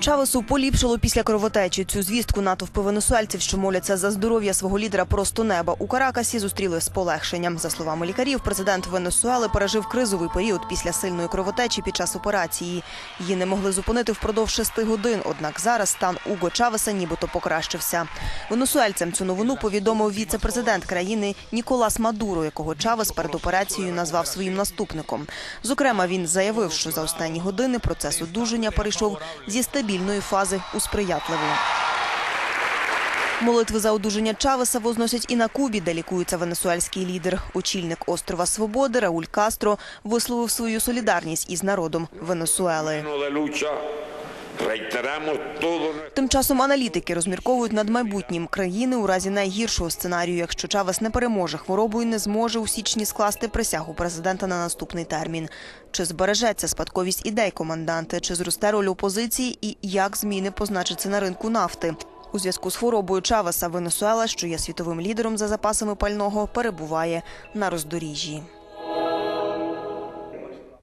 Чавесу поліпшило після кровотечі. Цю звістку натовпи венесуельців, що моляться за здоров'я свого лідера просто неба у Каракасі, зустріли з полегшенням. За словами лікарів, президент Венесуели пережив кризовий період після сильної кровотечі під час операції. Її не могли зупинити впродовж шести годин. Однак зараз стан Уго Чавеса нібито покращився. Венесуельцям цю новину повідомив віце-президент країни Ніколас Мадуро, якого Чавес перед операцією назвав своїм наступником. Зокрема, він заявив, що за останні години процес одужання перейшов зі стабільної фази у сприятливу. Молитви за одужання Чавеса возносять і на Кубі, де лікується венесуельський лідер. Очільник острова Свободи Рауль Кастро висловив свою солідарність із народом Венесуели. Тим часом аналітики розмірковують над майбутнім країни у разі найгіршого сценарію, якщо Чавес не переможе хворобу і не зможе у січні скласти присягу президента на наступний термін. Чи збережеться спадковість ідей команданти, чи зросте роль опозиції, і як зміни позначаться на ринку нафти? У зв'язку з хворобою Чавеса Венесуела, що є світовим лідером за запасами пального, перебуває на роздоріжжі.